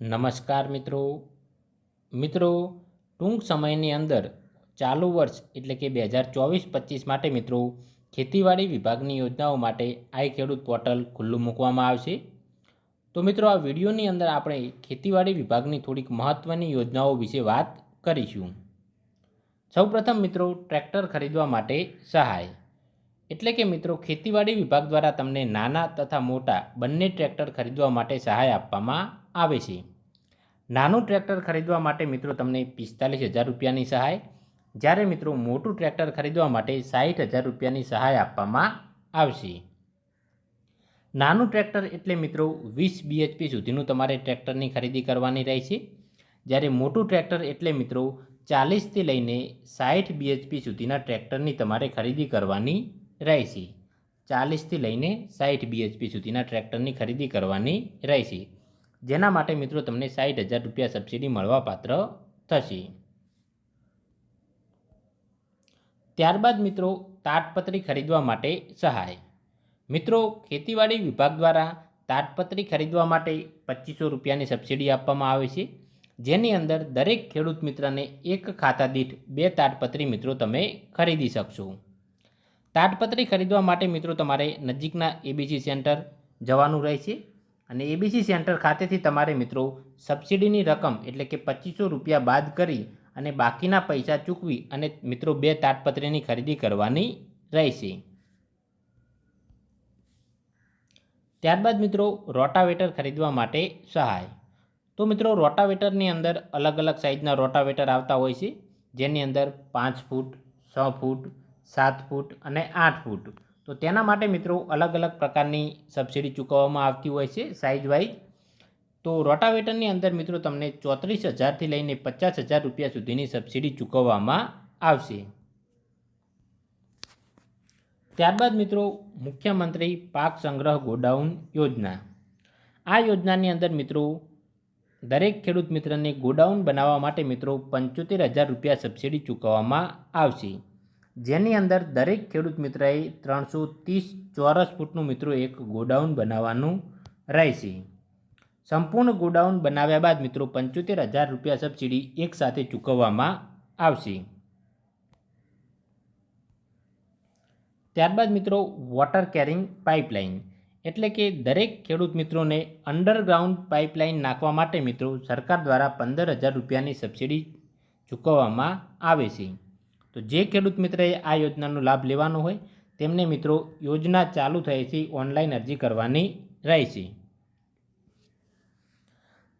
નમસ્કાર મિત્રો. મિત્રો, ટૂંક સમયની અંદર ચાલુ વર્ષ એટલે કે બે હજાર ચોવીસ પચીસ માટે મિત્રો ખેતીવાડી વિભાગની યોજનાઓ માટે આઈ ખેડૂત પોર્ટલ ખુલ્લું મૂકવામાં આવશે. તો મિત્રો, આ વિડીયોની અંદર આપણે ખેતીવાડી વિભાગની થોડીક મહત્ત્વની યોજનાઓ વિશે વાત કરીશું. સૌપ્રથમ મિત્રો, ટ્રેક્ટર ખરીદવા માટે સહાય. એટલે કે મિત્રો, ખેતીવાડી વિભાગ દ્વારા તમને નાના તથા મોટા બંને ટ્રેક્ટર ખરીદવા માટે સહાય આપવામાં આવે છે. નાનું ટ્રેક્ટર ખરીદવા માટે મિત્રો તમને પિસ્તાલીસ હજાર રૂપિયાની સહાય. જ્યારે મિત્રો મોટું ટ્રેક્ટર ખરીદવા માટે સાઠ હજાર રૂપિયાની સહાય આપવામાં આવશે. નાનું ટ્રેક્ટર એટલે મિત્રો વીસ બીએચપી સુધીનું તમારે ટ્રેક્ટરની ખરીદી કરવાની રહેશે જ્યારે મોટું ટ્રેક્ટર એટલે મિત્રો ચાલીસથી લઈને સાઠ બીએચપી સુધીના ટ્રેક્ટરની તમારે ખરીદી કરવાની રહેશે ચાલીસથી લઈને સાઠ બીએચપી સુધીના ટ્રેક્ટરની ખરીદી કરવાની રહેશે જેના માટે મિત્રો તમને સાઠ હજાર રૂપિયા સબસિડી મળવાપાત્ર થશે. ત્યારબાદ મિત્રો તાટપત્રી ખરીદવા માટે સહાય. મિત્રો ખેતીવાડી વિભાગ દ્વારા તાટપત્રી ખરીદવા માટે પચીસો રૂપિયાની સબસિડી આપવામાં આવે છે. જેની અંદર દરેક ખેડૂત મિત્રને એક ખાતા દીઠ બે તાટપત્રી મિત્રો તમે ખરીદી શકશો. તાટપત્રી ખરીદવા માટે મિત્રો તમારે નજીકના એબીસી સેન્ટર જવાનું રહેશે. અને એબીસી સેન્ટર ખાતેથી તમારે મિત્રો સબસિડીની રકમ એટલે કે પચીસો રૂપિયા બાદ કરી અને બાકીના પૈસા ચૂકવી અને મિત્રો બે તાટપત્રીની ખરીદી કરવાની રહેશે. ત્યારબાદ મિત્રો રોટાવેટર ખરીદવા માટે સહાય. તો મિત્રો રોટાવેટરની અંદર અલગ અલગ સાઇઝના રોટાવેટર આવતા હોય છે. જેની અંદર પાંચ ફૂટ, છ ફૂટ, સાત ફૂટ અને આઠ ફૂટ. તો તેના માટે મિત્રો અલગ અલગ પ્રકારની સબસિડી ચૂકવવામાં આવતી હોય છે સાઇઝ વાઇઝ તો રોટાવેટરની અંદર મિત્રો તમને ચોત્રીસ હજારથી લઈને પચાસ હજાર રૂપિયા સુધીની સબસિડી ચૂકવવામાં આવશે. ત્યારબાદ મિત્રો મુખ્યમંત્રી પાક સંગ્રહ ગોડાઉન યોજના. આ યોજનાની અંદર મિત્રો દરેક ખેડૂત મિત્રને ગોડાઉન બનાવવા માટે મિત્રો પંચોતેર હજાર રૂપિયા સબસિડી ચૂકવવામાં આવશે. જેની અંદર દરેક ખેડૂત મિત્રએ ત્રણસો ત્રીસ ચોરસ ફૂટનું મિત્રો એક ગોડાઉન બનાવવાનું રહેશે. સંપૂર્ણ ગોડાઉન બનાવ્યા બાદ મિત્રો પંચોતેર હજાર રૂપિયા સબસિડી એકસાથે ચૂકવવામાં આવશે. ત્યારબાદ મિત્રો વોટર કેરિંગ પાઇપલાઇન એટલે કે દરેક ખેડૂત મિત્રોને અંડરગ્રાઉન્ડ પાઇપલાઇન નાખવા માટે મિત્રો સરકાર દ્વારા પંદર હજાર રૂપિયાની સબસિડી ચૂકવવામાં આવે છે. તો જે ખેડૂત મિત્રએ આ યોજનાનો લાભ લેવાનો હોય, તેમને મિત્રો યોજના ચાલુ થયેથી ઓનલાઈન અરજી કરવાની રહેશે.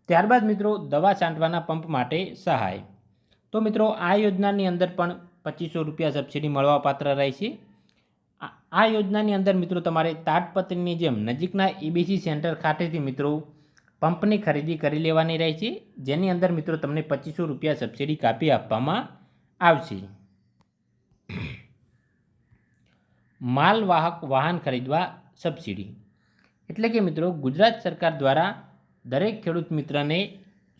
ત્યારબાદ મિત્રો દવા છાંટવાના પંપ માટે સહાય. તો મિત્રો આ યોજનાની અંદર પણ પચીસો રૂપિયા સબસિડી મળવાપાત્ર રહેશે. આ યોજનાની અંદર મિત્રો તમારે તાટપત્રની જેમ નજીકના એબીસી સેન્ટર ખાતેથી મિત્રો પંપની ખરીદી કરી લેવાની રહેશે. જેની અંદર મિત્રો તમને પચીસો રૂપિયા સબસિડી કાપી આપવામાં આવશે. માલવાહક વાહન ખરીદવા સબસિડી એટલે કે મિત્રો, ગુજરાત સરકાર દ્વારા દરેક ખેડૂત મિત્રને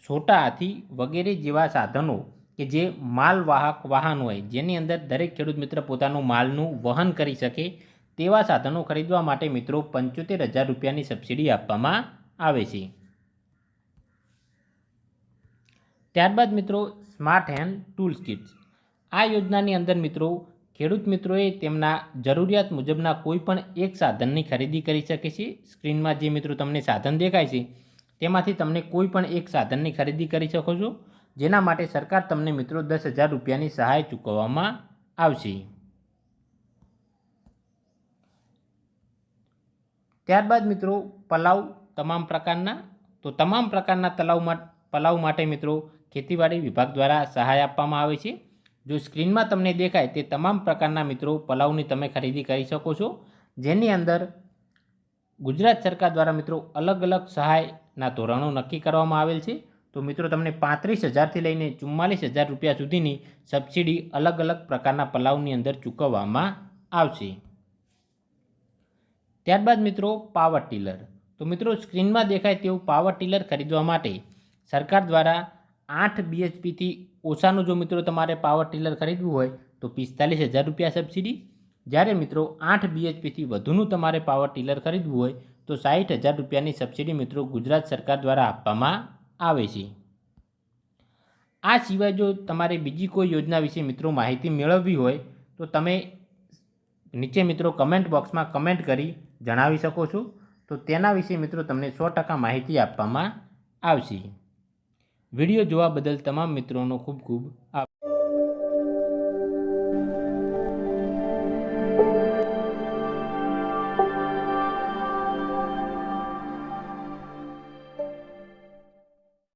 છોટા હાથી વગેરે જેવા સાધનો કે જે માલવાહક વાહન હોય, જેની અંદર દરેક ખેડૂત મિત્ર પોતાનું માલનું વહન કરી શકે, તેવા સાધનો ખરીદવા માટે મિત્રો પંચોતેર હજાર રૂપિયાની સબસિડી આપવામાં આવે છે. ત્યારબાદ મિત્રો સ્માર્ટ હેન્ડ ટૂલ્સ કિટ્સ આ યોજનાની અંદર મિત્રો ખેડૂત મિત્રોએ તેમના જરૂરિયાત મુજબના કોઈ પણ એક સાધનની ખરીદી કરી શકે છે. સ્ક્રીનમાં જે મિત્રો તમને સાધન દેખાય છે, તેમાંથી તમને કોઈ પણ એક સાધનની ખરીદી કરી શકો છો, જેના માટે સરકાર તમને મિત્રો દસ હજાર રૂપિયાની સહાય ચૂકવવામાં આવશે. ત્યારબાદ મિત્રો પલાવ તમામ પ્રકારના, તો તમામ પ્રકારના તલાવમાં પલાવ માટે મિત્રો ખેતીવાડી વિભાગ દ્વારા સહાય આપવામાં આવે છે. જો સ્ક્રીનમાં તમને દેખાય તે તમામ પ્રકારના મિત્રો પલાવની તમે ખરીદી કરી શકો છો, જેની અંદર ગુજરાત સરકાર દ્વારા મિત્રો અલગ અલગ સહાયના ધોરણો નક્કી કરવામાં આવેલ છે. તો મિત્રો તમને પાંત્રીસ હજારથી લઈને ચુમ્માલીસ હજાર રૂપિયા સુધીની સબસિડી અલગ અલગ પ્રકારના પલાવની અંદર ચૂકવવામાં આવશે. ત્યારબાદ મિત્રો પાવર ટીલર. તો મિત્રો સ્ક્રીનમાં દેખાય તેવું પાવર ટીલર ખરીદવા માટે સરકાર દ્વારા આઠ બીએચપીથી ઓછાનું જો મિત્રો તમારે પાવર ટીલર ખરીદવું હોય, તો પિસ્તાલીસ હજાર રૂપિયા સબસિડી જ્યારે મિત્રો આઠ બીએચપીથી વધુનું તમારે પાવર ટીલર ખરીદવું હોય, તો સાઠ હજાર રૂપિયાની સબસિડી મિત્રો ગુજરાત સરકાર દ્વારા આપવામાં આવે છે. આ સિવાય જો તમારે બીજી કોઈ યોજના વિશે મિત્રો માહિતી મેળવવી હોય, તો તમે નીચે મિત્રો કમેન્ટ બોક્સમાં કમેન્ટ કરી જણાવી શકો છો. તો તેના વિશે મિત્રો તમને સો ટકા માહિતી આપવામાં આવશે. વીડિયો જોવા બદલ તમામ મિત્રોનો ખૂબ ખૂબ આભાર.